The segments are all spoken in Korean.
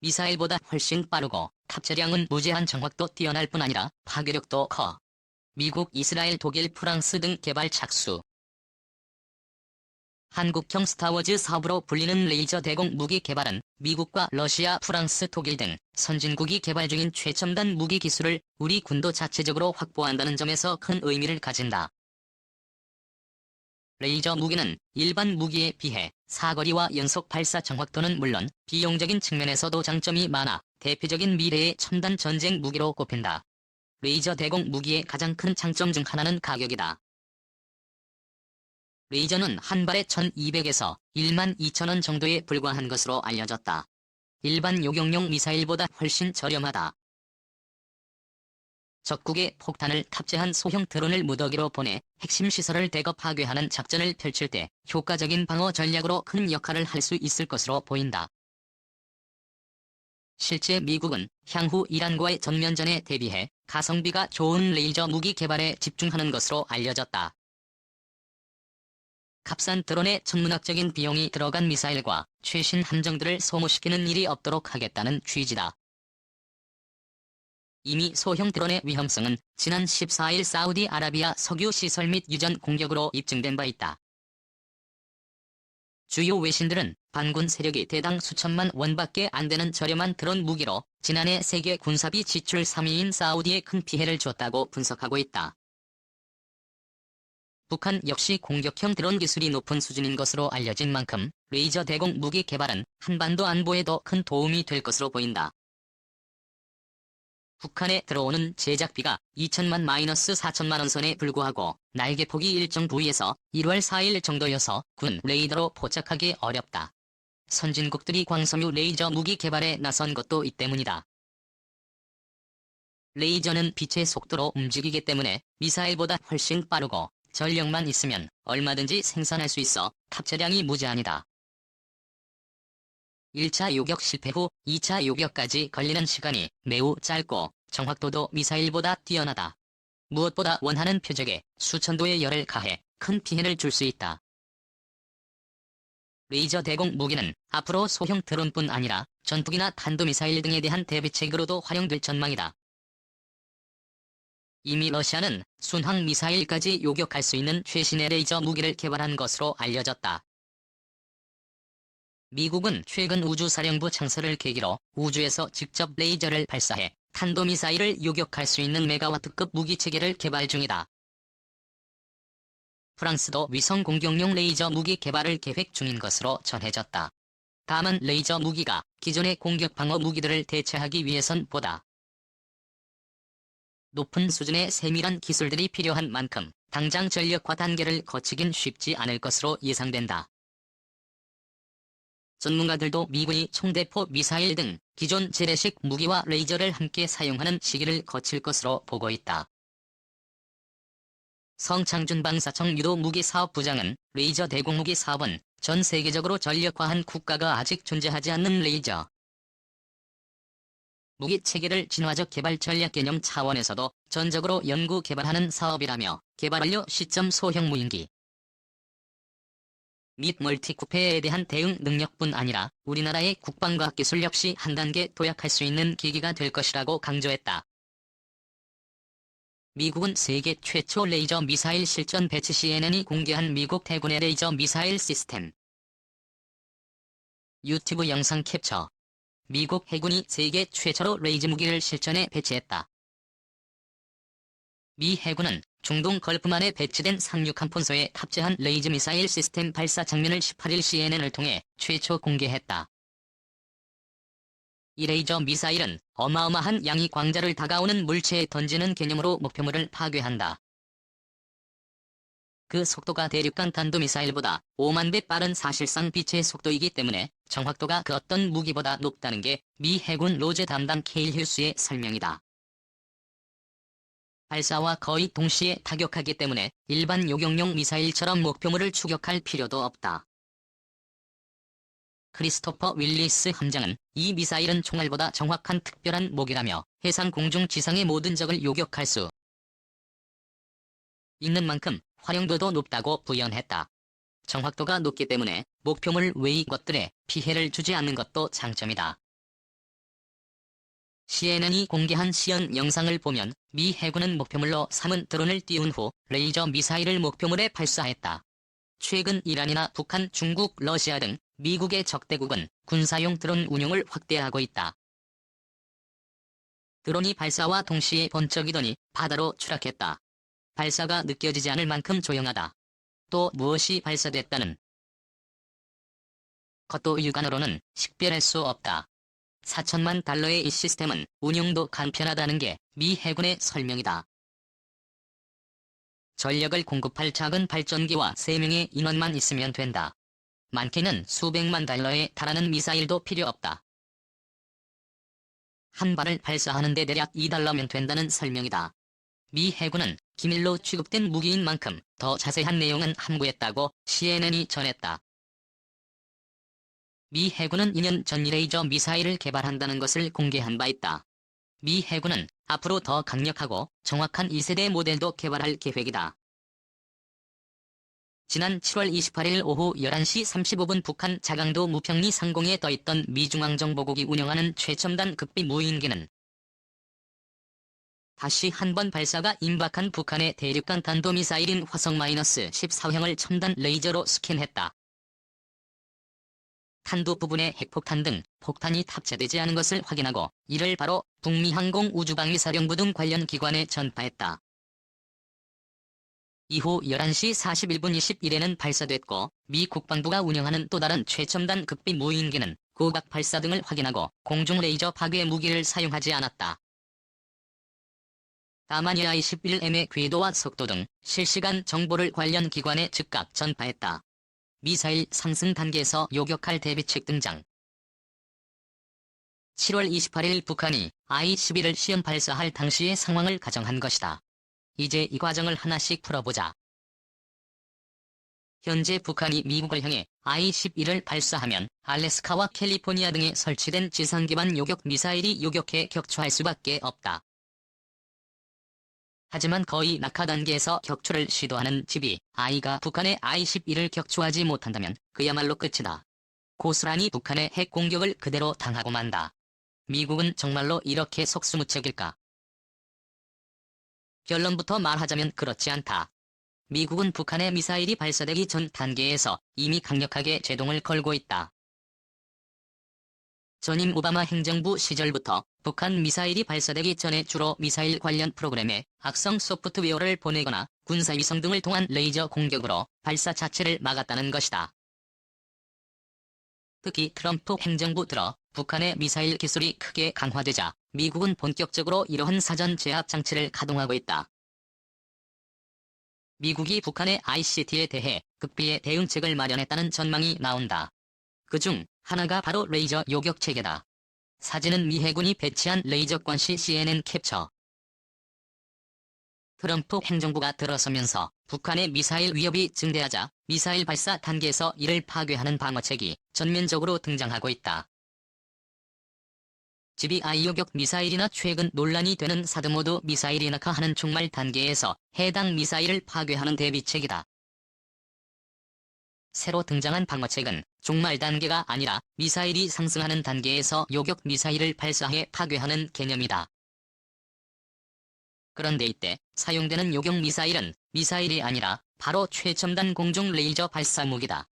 미사일보다 훨씬 빠르고 탑재량은 무제한 정확도 뛰어날 뿐 아니라 파괴력도 커. 미국, 이스라엘, 독일, 프랑스 등 개발 착수. 한국형 스타워즈 사업으로 불리는 레이저 대공 무기 개발은 미국과 러시아, 프랑스, 독일 등 선진국이 개발 중인 최첨단 무기 기술을 우리 군도 자체적으로 확보한다는 점에서 큰 의미를 가진다. 레이저 무기는 일반 무기에 비해 사거리와 연속 발사 정확도는 물론 비용적인 측면에서도 장점이 많아 대표적인 미래의 첨단 전쟁 무기로 꼽힌다. 레이저 대공 무기의 가장 큰 장점 중 하나는 가격이다. 레이저는 한 발에 1200에서 1만 2천원 정도에 불과한 것으로 알려졌다. 일반 요격용 미사일보다 훨씬 저렴하다. 적국에 폭탄을 탑재한 소형 드론을 무더기로 보내 핵심 시설을 대거 파괴하는 작전을 펼칠 때 효과적인 방어 전략으로 큰 역할을 할 수 있을 것으로 보인다. 실제 미국은 향후 이란과의 전면전에 대비해 가성비가 좋은 레이저 무기 개발에 집중하는 것으로 알려졌다. 값싼 드론에 천문학적인 비용이 들어간 미사일과 최신 함정들을 소모시키는 일이 없도록 하겠다는 취지다. 이미 소형 드론의 위험성은 지난 14일 사우디아라비아 석유 시설 및 유전 공격으로 입증된 바 있다. 주요 외신들은 반군 세력이 대당 수천만 원밖에 안 되는 저렴한 드론 무기로 지난해 세계 군사비 지출 3위인 사우디에 큰 피해를 줬다고 분석하고 있다. 북한 역시 공격형 드론 기술이 높은 수준인 것으로 알려진 만큼 레이저 대공 무기 개발은 한반도 안보에도 큰 도움이 될 것으로 보인다. 북한에 들어오는 제작비가 2천만 마이너스 4천만 원 선에 불구하고 날개폭이 일정 부위에서 1월 4일 정도여서 군 레이더로 포착하기 어렵다. 선진국들이 광섬유 레이저 무기 개발에 나선 것도 이 때문이다. 레이저는 빛의 속도로 움직이기 때문에 미사일보다 훨씬 빠르고 전력만 있으면 얼마든지 생산할 수 있어 탑재량이 무제한이다. 1차 요격 실패 후 2차 요격까지 걸리는 시간이 매우 짧고 정확도도 미사일보다 뛰어나다. 무엇보다 원하는 표적에 수천도의 열을 가해 큰 피해를 줄 수 있다. 레이저 대공 무기는 앞으로 소형 드론뿐 아니라 전투기나 탄도미사일 등에 대한 대비책으로도 활용될 전망이다. 이미 러시아는 순항 미사일까지 요격할 수 있는 최신의 레이저 무기를 개발한 것으로 알려졌다. 미국은 최근 우주사령부 창설을 계기로 우주에서 직접 레이저를 발사해 탄도미사일을 요격할 수 있는 메가와트급 무기체계를 개발 중이다. 프랑스도 위성 공격용 레이저 무기 개발을 계획 중인 것으로 전해졌다. 다만 레이저 무기가 기존의 공격 방어 무기들을 대체하기 위해선 보다 높은 수준의 세밀한 기술들이 필요한 만큼 당장 전력화 단계를 거치긴 쉽지 않을 것으로 예상된다. 전문가들도 미군이 총대포 미사일 등 기존 재래식 무기와 레이저를 함께 사용하는 시기를 거칠 것으로 보고 있다. 성창준 방사청 유도 무기 사업 부장은 레이저 대공무기 사업은 전 세계적으로 전력화한 국가가 아직 존재하지 않는 레이저 무기 체계를 진화적 개발 전략 개념 차원에서도 전적으로 연구 개발하는 사업이라며 개발 완료 시점 소형 무인기 및 멀티쿠페에 대한 대응 능력뿐 아니라 우리나라의 국방과학 기술 역시 한 단계 도약할 수 있는 계기가 될 것이라고 강조했다. 미국은 세계 최초 레이저 미사일 실전 배치 CNN이 공개한 미국 대군의 레이저 미사일 시스템 유튜브 영상 캡처 미국 해군이 세계 최초로 레이저 무기를 실전에 배치했다. 미 해군은 중동 걸프만에 배치된 상륙한 폰소에 탑재한 레이저 미사일 시스템 발사 장면을 18일 CNN을 통해 최초 공개했다. 이 레이저 미사일은 어마어마한 양이 광자를 다가오는 물체에 던지는 개념으로 목표물을 파괴한다. 그 속도가 대륙간 탄도미사일보다 5만 배 빠른 사실상 빛의 속도이기 때문에 정확도가 그 어떤 무기보다 높다는 게 미 해군 로제 담당 케일 휴스의 설명이다. 발사와 거의 동시에 타격하기 때문에 일반 요격용 미사일처럼 목표물을 추격할 필요도 없다. 크리스토퍼 윌리스 함장은 이 미사일은 총알보다 정확한 특별한 목이라며 해상 공중 지상의 모든 적을 요격할 수 있는 만큼 활용도도 높다고 부연했다. 정확도가 높기 때문에 목표물 외의 것들에 피해를 주지 않는 것도 장점이다. CNN이 공개한 시연 영상을 보면 미 해군은 목표물로 삼은 드론을 띄운 후 레이저 미사일을 목표물에 발사했다. 최근 이란이나 북한, 중국, 러시아 등 미국의 적대국은 군사용 드론 운용을 확대하고 있다. 드론이 발사와 동시에 번쩍이더니 바다로 추락했다. 발사가 느껴지지 않을 만큼 조용하다. 또 무엇이 발사됐다는 것도 육안으로는 식별할 수 없다. 4천만 달러의 이 시스템은 운용도 간편하다는 게 미 해군의 설명이다. 전력을 공급할 작은 발전기와 3명의 인원만 있으면 된다. 많게는 수백만 달러에 달하는 미사일도 필요 없다. 한 발을 발사하는데 대략 2달러면 된다는 설명이다. 미 해군은 기밀로 취급된 무기인 만큼 더 자세한 내용은 함구했다고 CNN이 전했다. 미 해군은 2년 전 레이저 미사일을 개발한다는 것을 공개한 바 있다. 미 해군은 앞으로 더 강력하고 정확한 2세대 모델도 개발할 계획이다. 지난 7월 28일 오후 11시 35분 북한 자강도 무평리 상공에 떠있던 미중앙정보국이 운영하는 최첨단 극비 무인기는 다시 한 번 발사가 임박한 북한의 대륙간 탄도미사일인 화성-14형을 첨단 레이저로 스캔했다. 탄도 부분에 핵폭탄 등 폭탄이 탑재되지 않은 것을 확인하고 이를 바로 북미 항공 우주방위사령부 등 관련 기관에 전파했다. 이후 11시 41분 21에는 발사됐고 미 국방부가 운영하는 또 다른 최첨단 극비 무인기는 고각 발사 등을 확인하고 공중 레이저 파괴 무기를 사용하지 않았다. 다만 AI-11M의 궤도와 속도 등 실시간 정보를 관련 기관에 즉각 전파했다. 미사일 상승 단계에서 요격할 대비책 등장. 7월 28일 북한이 I-11을 시험 발사할 당시의 상황을 가정한 것이다. 이제 이 과정을 하나씩 풀어보자. 현재 북한이 미국을 향해 I-11을 발사하면 알래스카와 캘리포니아 등에 설치된 지상 기반 요격 미사일이 요격해 격추할 수밖에 없다. 하지만 거의 낙하 단계에서 격추를 시도하는 집이 아이가 북한의 I-11을 격추하지 못한다면 그야말로 끝이다. 고스란히 북한의 핵 공격을 그대로 당하고 만다. 미국은 정말로 이렇게 속수무책일까? 결론부터 말하자면 그렇지 않다. 미국은 북한의 미사일이 발사되기 전 단계에서 이미 강력하게 제동을 걸고 있다. 전임 오바마 행정부 시절부터 북한 미사일이 발사되기 전에 주로 미사일 관련 프로그램에 악성 소프트웨어를 보내거나 군사위성 등을 통한 레이저 공격으로 발사 자체를 막았다는 것이다. 특히 트럼프 행정부 들어 북한의 미사일 기술이 크게 강화되자 미국은 본격적으로 이러한 사전 제압 장치를 가동하고 있다. 미국이 북한의 ICT에 대해 극비의 대응책을 마련했다는 전망이 나온다. 그중 하나가 바로 레이저 요격 체계다. 사진은 미 해군이 배치한 레이저 관시 CNN 캡처. 트럼프 행정부가 들어서면서 북한의 미사일 위협이 증대하자 미사일 발사 단계에서 이를 파괴하는 방어책이 전면적으로 등장하고 있다. GBI 요격 미사일이나 최근 논란이 되는 사드모드 미사일이 낙하하는 종말 단계에서 해당 미사일을 파괴하는 대비책이다. 새로 등장한 방어책은 종말 단계가 아니라 미사일이 상승하는 단계에서 요격 미사일을 발사해 파괴하는 개념이다. 그런데 이때 사용되는 요격 미사일은 미사일이 아니라 바로 최첨단 공중 레이저 발사 무기다.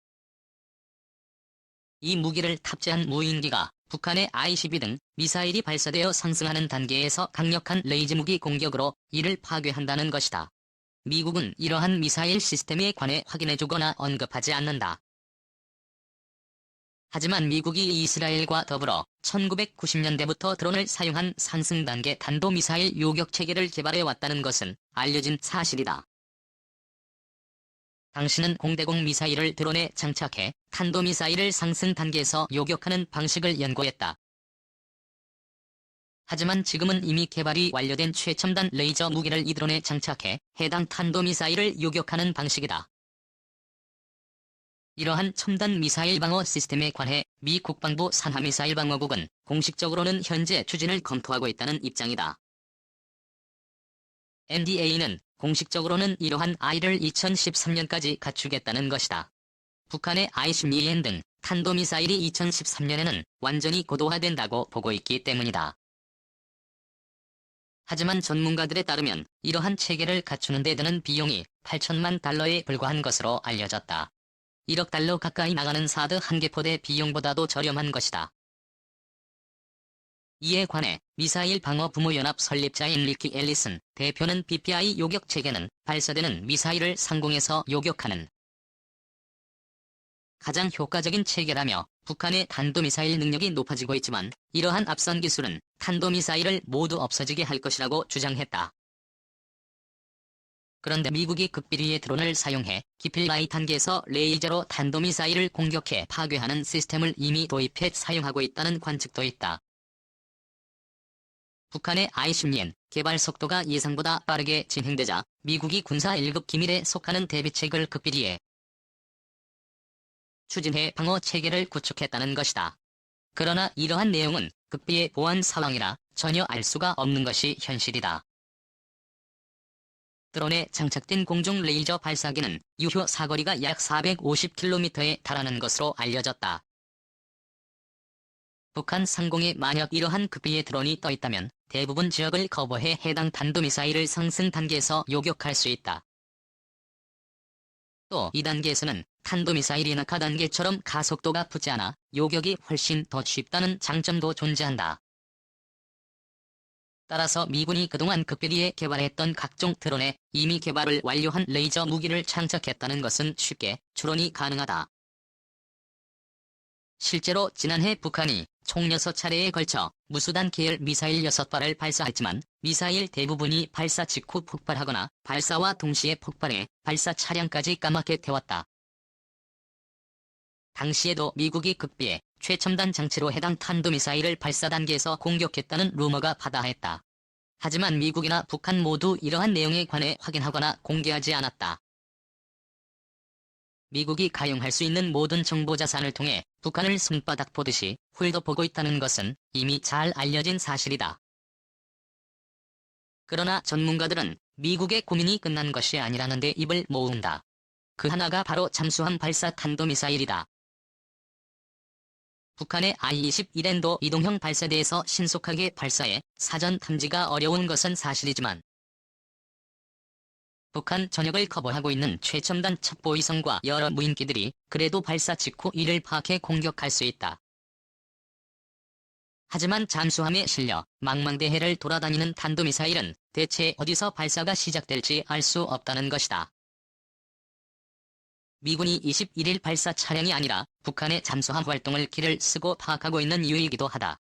이 무기를 탑재한 무인기가 북한의 I-12 등 미사일이 발사되어 상승하는 단계에서 강력한 레이저 무기 공격으로 이를 파괴한다는 것이다. 미국은 이러한 미사일 시스템에 관해 확인해주거나 언급하지 않는다. 하지만 미국이 이스라엘과 더불어 1990년대부터 드론을 사용한 상승 단계 단도미사일 요격 체계를 개발해 왔다는 것은 알려진 사실이다. 당신은 공대공 미사일을 드론에 장착해 탄도미사일을 상승 단계에서 요격하는 방식을 연구했다. 하지만 지금은 이미 개발이 완료된 최첨단 레이저 무기를 이 드론에 장착해 해당 탄도미사일을 요격하는 방식이다. 이러한 첨단 미사일 방어 시스템에 관해 미 국방부 산하미사일 방어국은 공식적으로는 현재 추진을 검토하고 있다는 입장이다. NDA는 공식적으로는 이러한 I를 2013년까지 갖추겠다는 것이다. 북한의 I-12N 등 탄도미사일이 2013년에는 완전히 고도화된다고 보고 있기 때문이다. 하지만 전문가들에 따르면 이러한 체계를 갖추는 데 드는 비용이 8천만 달러에 불과한 것으로 알려졌다. 1억 달러 가까이 나가는 사드 한 개 포대 비용보다도 저렴한 것이다. 이에 관해 미사일 방어 부모연합 설립자인 리키 앨리슨 대표는 BPI 요격 체계는 발사되는 미사일을 상공에서 요격하는 가장 효과적인 체계라며 북한의 탄도미사일 능력이 높아지고 있지만 이러한 앞선 기술은 탄도미사일을 모두 없어지게 할 것이라고 주장했다. 그런데 미국이 극비리의 드론을 사용해 기필라이 단계에서 레이저로 탄도미사일을 공격해 파괴하는 시스템을 이미 도입해 사용하고 있다는 관측도 있다. 북한의 I-10년 개발 속도가 예상보다 빠르게 진행되자 미국이 군사 1급 기밀에 속하는 대비책을 극비리에 추진해 방어 체계를 구축했다는 것이다. 그러나 이러한 내용은 극비의 보안 상황이라 전혀 알 수가 없는 것이 현실이다. 드론에 장착된 공중 레이저 발사기는 유효 사거리가 약 450km에 달하는 것으로 알려졌다. 북한 상공에 만약 이러한 극비의 드론이 떠 있다면 대부분 지역을 커버해 해당 탄도미사일을 상승 단계에서 요격할 수 있다. 또 2단계에서는 탄도미사일이 낙하 단계처럼 가속도가 붙지 않아 요격이 훨씬 더 쉽다는 장점도 존재한다. 따라서 미군이 그동안 극비리에 개발했던 각종 드론에 이미 개발을 완료한 레이저 무기를 장착했다는 것은 쉽게 추론이 가능하다. 실제로 지난해 북한이 총 6차례에 걸쳐 무수단 계열 미사일 6발을 발사했지만 미사일 대부분이 발사 직후 폭발하거나 발사와 동시에 폭발해 발사 차량까지 까맣게 태웠다. 당시에도 미국이 극비에 최첨단 장치로 해당 탄도미사일을 발사 단계에서 공격했다는 루머가 바다했다. 하지만 미국이나 북한 모두 이러한 내용에 관해 확인하거나 공개하지 않았다. 미국이 가용할 수 있는 모든 정보 자산을 통해 북한을 손바닥 보듯이 훑어보고 있다는 것은 이미 잘 알려진 사실이다. 그러나 전문가들은 미국의 고민이 끝난 것이 아니라는데 입을 모은다. 그 하나가 바로 잠수함 발사 탄도미사일이다. 북한의 I-21N도 이동형 발사대에서 신속하게 발사해 사전 탐지가 어려운 것은 사실이지만 북한 전역을 커버하고 있는 최첨단 첩보위성과 여러 무인기들이 그래도 발사 직후 이를 파악해 공격할 수 있다. 하지만 잠수함에 실려 망망대해를 돌아다니는 탄도미사일은 대체 어디서 발사가 시작될지 알 수 없다는 것이다. 미군이 21일 발사 차량이 아니라 북한의 잠수함 활동을 길을 쓰고 파악하고 있는 이유이기도 하다.